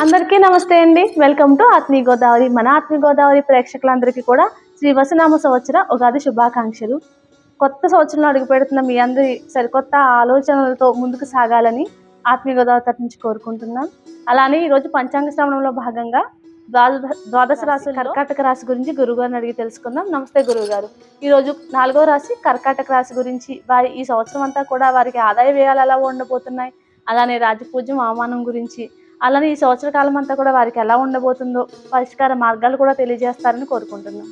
నమస్తే అండి. Welcome to ఆత్మీయ గోదావరి మన ఆత్మీయ గోదావరి ప్రేక్షకులందరికీ కూడా శ్రీ వసనామ సంవత్సర ఉగాది శుభాకాంక్షలు. కొత్త సంవత్సరంలో అడుగు పెడుతున్న మీ అందరి సరికొత్త ఆలోచనలతో ముందుకు సాగాలని ఆత్మీయ గోదావరి తరఫు నుంచి కోరుకుంటున్నాం. అలానే ఈరోజు పంచాంగ శ్రవణంలో భాగంగా ద్వాదశ ద్వాదశ రాశి కర్కాటక రాశి గురించి గురుగారిని అడిగి తెలుసుకుందాం. నమస్తే గురువు గారు ఈరోజు నాలుగో రాశి కర్కాటక రాశి గురించి వారి ఈ సంవత్సరం అంతా కూడా వారికి ఆదాయ వ్యయాలు ఎలా ఉండబోతున్నాయి? అలానే రాజపూజ్యం అవమానం గురించి అలానే ఈ సంవత్సర కాలం అంతా కూడా వారికి ఎలా ఉండబోతుందో పరిష్కార మార్గాలు కూడా తెలియజేస్తారని కోరుకుంటున్నాం.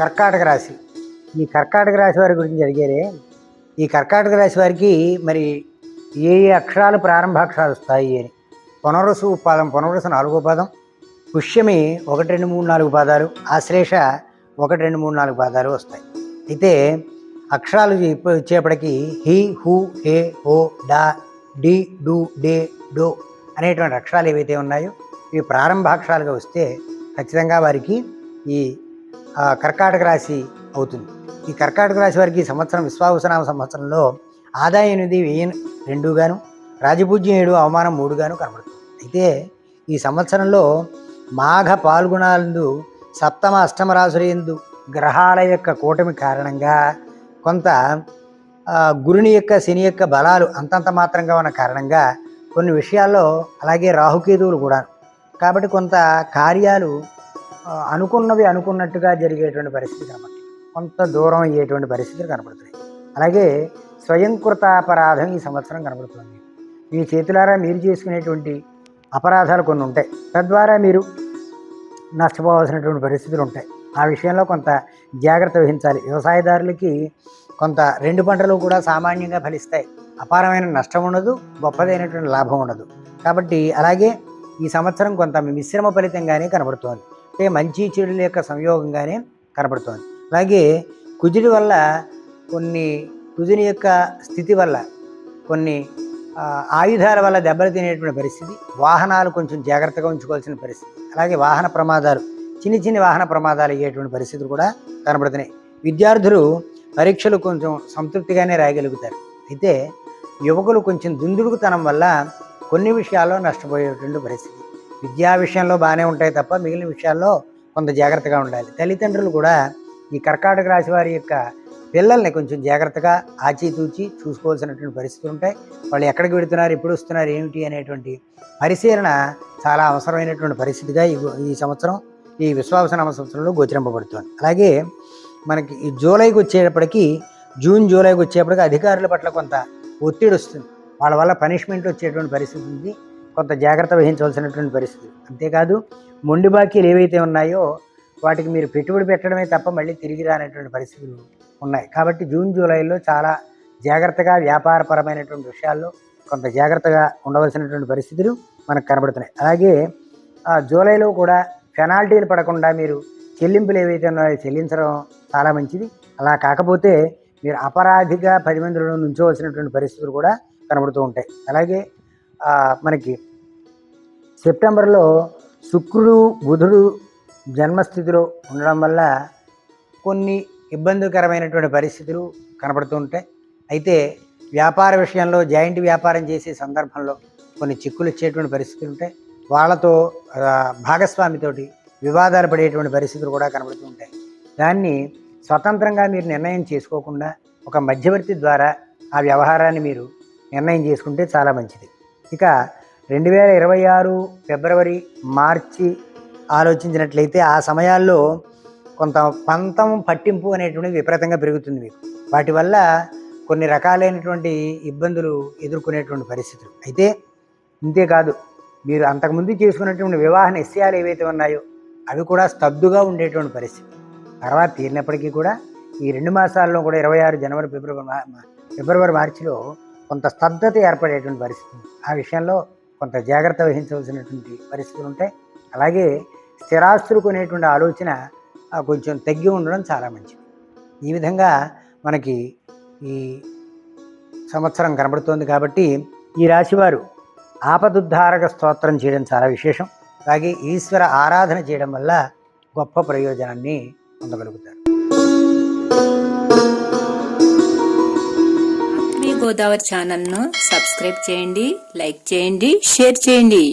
కర్కాటక రాశి. ఈ కర్కాటక రాశి వారి గురించి అడిగారే ఈ కర్కాటక రాశి వారికి మరి ఏ ఏ అక్షరాలు ప్రారంభాక్షరాలు వస్తాయి అని. పునరుసు పాదం పునరుసు నాలుగో పాదం పుష్యమి ఒకటి రెండు మూడు నాలుగు పాదాలు ఆశ్లేష ఒకటి రెండు మూడు నాలుగు పాదాలు వస్తాయి. అయితే అక్షరాలు ఇప్పు- వచ్చేప్పటికి హి హు హే హో డా డి డు డే డో అనేటువంటి అక్షరాలు ఏవైతే ఉన్నాయో ఇవి ప్రారంభాక్షరాలుగా వస్తే ఖచ్చితంగా వారికి ఈ కర్కాటక రాశి అవుతుంది. ఈ కర్కాటక రాశి వారికి సంవత్సరం విశ్వావసనామ సంవత్సరంలో ఆదాయం అనేది వెయ్యి రెండుగాను రాజపూజ్యం ఏడు అవమానం మూడుగాను కనబడుతుంది. అయితే ఈ సంవత్సరంలో మాఘ పాల్గొనాలందు సప్తమ అష్టమ రాశులందు గ్రహాల యొక్క కూటమి కారణంగా కొంత గురుని యొక్క శని యొక్క బలాలు అంతంత మాత్రంగా ఉన్న కారణంగా కొన్ని విషయాల్లో అలాగే రాహుకేతువులు కూడా. కాబట్టి కొంత కార్యాలు అనుకున్నవి అనుకున్నట్టుగా జరిగేటువంటి పరిస్థితి కనబడుతుంది కొంత దూరం అయ్యేటువంటి పరిస్థితులు కనబడుతున్నాయి అలాగే స్వయంకృత అపరాధం ఈ సంవత్సరం కనబడుతుంది మీ చేతులారా మీరు చేసుకునేటువంటి అపరాధాలు కొన్ని ఉంటాయి. తద్వారా మీరు నష్టపోవాల్సినటువంటి పరిస్థితులు ఉంటాయి. ఆ విషయంలో కొంత జాగ్రత్త వహించాలి. వ్యవసాయదారులకి కొంత రెండు పంటలు కూడా సామాన్యంగా ఫలిస్తాయి. అపారమైన నష్టం ఉండదు గొప్పదైనటువంటి లాభం ఉండదు. కాబట్టి అలాగే ఈ సంవత్సరం కొంత మిశ్రమ ఫలితంగానే కనబడుతోంది. అంటే మంచి చెడుల యొక్క సంయోగంగానే కనబడుతోంది. అలాగే కుజుడి వల్ల కొన్ని కుజుని యొక్క స్థితి వల్ల కొన్ని ఆయుధాల వల్ల దెబ్బలు తినేటువంటి పరిస్థితి వాహనాలు కొంచెం జాగ్రత్తగా ఉంచుకోవాల్సిన పరిస్థితి. అలాగే వాహన ప్రమాదాలు చిన్న చిన్న వాహన ప్రమాదాలు అయ్యేటువంటి పరిస్థితులు కూడా కనబడుతున్నాయి. విద్యార్థులు పరీక్షలు కొంచెం సంతృప్తిగానే రాయగలుగుతారు. అయితే యువకులు కొంచెం దుందుడుకుతనం వల్ల కొన్ని విషయాల్లో నష్టపోయేటువంటి పరిస్థితి. విద్యా విషయంలో బాగానే ఉంటాయి తప్ప మిగిలిన విషయాల్లో కొంత జాగ్రత్తగా ఉండాలి. తల్లిదండ్రులు కూడా ఈ కర్కాటక రాశి వారి యొక్క పిల్లల్ని కొంచెం జాగ్రత్తగా ఆచితూచి చూసుకోవాల్సినటువంటి పరిస్థితులు ఉంటాయి. వాళ్ళు ఎక్కడికి వెళుతున్నారు ఎప్పుడు వస్తున్నారు ఏమిటి అనేటువంటి పరిశీలన చాలా అవసరమైనటువంటి పరిస్థితిగా ఈ ఈ సంవత్సరం ఈ విశ్వావసనామ సంవత్సరంలో గోచరింపబడుతుంది. అలాగే మనకి ఈ జూలైకి వచ్చేటప్పటికి జూన్ జూలైకి వచ్చేప్పటికి అధికారుల పట్ల కొంత ఒత్తిడి వస్తుంది. వాళ్ళ వల్ల పనిష్మెంట్ వచ్చేటువంటి పరిస్థితి ఉంది. కొంత జాగ్రత్త వహించవలసినటువంటి పరిస్థితి. అంతేకాదు మొండి బాకీలు ఏవైతే ఉన్నాయో వాటికి మీరు పెట్టుబడి పెట్టడమే తప్ప మళ్ళీ తిరిగి రానటువంటి పరిస్థితులు ఉన్నాయి. కాబట్టి జూన్ జూలైలో చాలా జాగ్రత్తగా వ్యాపారపరమైనటువంటి విషయాల్లో కొంత జాగ్రత్తగా ఉండవలసినటువంటి పరిస్థితులు మనకు కనబడుతున్నాయి. అలాగే ఆ జూలైలో కూడా పెనాల్టీలు పడకుండా మీరు చెల్లింపులు ఏవైతే ఉన్నాయో చెల్లించడం చాలా మంచిది. అలా కాకపోతే మీరు అపరాధిగా పది మందిలో నుంచోవలసినటువంటి పరిస్థితులు కూడా కనబడుతూ ఉంటాయి. అలాగే మనకి సెప్టెంబర్లో శుక్రుడు బుధుడు జన్మస్థితిలో ఉండడం వల్ల కొన్ని ఇబ్బందికరమైనటువంటి పరిస్థితులు కనబడుతూ ఉంటాయి. అయితే వ్యాపార విషయంలో జాయింట్ వ్యాపారం చేసే సందర్భంలో కొన్ని చిక్కులు ఇచ్చేటువంటి పరిస్థితులు ఉంటాయి. వాళ్ళతో భాగస్వామితోటి వివాదాలు పడేటువంటి పరిస్థితులు కూడా కనబడుతూ ఉంటాయి. దాన్ని స్వతంత్రంగా మీరు నిర్ణయం చేసుకోకుండా ఒక మధ్యవర్తి ద్వారా ఆ వ్యవహారాన్ని మీరు నిర్ణయం చేసుకుంటే చాలా మంచిది. ఇక రెండు వేల ఇరవై ఆరు ఫిబ్రవరి మార్చి ఆలోచించినట్లయితే ఆ సమయాల్లో కొంత పంతం పట్టింపు అనేటువంటిది విపరీతంగా పెరుగుతుంది మీకు. వాటి వల్ల కొన్ని రకాలైనటువంటి ఇబ్బందులు ఎదుర్కొనేటువంటి పరిస్థితులు. అయితే ఇంతేకాదు మీరు అంతకుముందు చేసుకున్నటువంటి వివాహ నిశ్చయాలు ఏవైతే ఉన్నాయో అవి కూడా స్తబ్దుగా ఉండేటువంటి పరిస్థితి. తర్వాత తీరినప్పటికీ కూడా ఈ రెండు మాసాల్లో కూడా ఇరవై ఆరు జనవరి ఫిబ్రవరి మా- ఫిబ్రవరి మార్చిలో కొంత స్తబ్దత ఏర్పడేటువంటి పరిస్థితి. ఆ విషయంలో కొంత జాగ్రత్త వహించవలసినటువంటి పరిస్థితులు ఉంటాయి. అలాగే స్థిరాస్తులు కొనేటువంటి ఆలోచన కొంచెం తగ్గి ఉండడం చాలా మంచిది. ఈ విధంగా మనకి ఈ సంవత్సరం కనబడుతోంది కాబట్టి ఈ రాశివారు ఆపదుద్ధారక స్తోత్రం చేయడం చాలా విశేషం. అలాగే ఈశ్వర ఆరాధన చేయడం వల్ల గొప్ప ప్రయోజనాన్ని పొందగలుగుతారు. మీ గోదావరి ఛానల్ను సబ్స్క్రైబ్ చేయండి లైక్ చేయండి షేర్ చేయండి.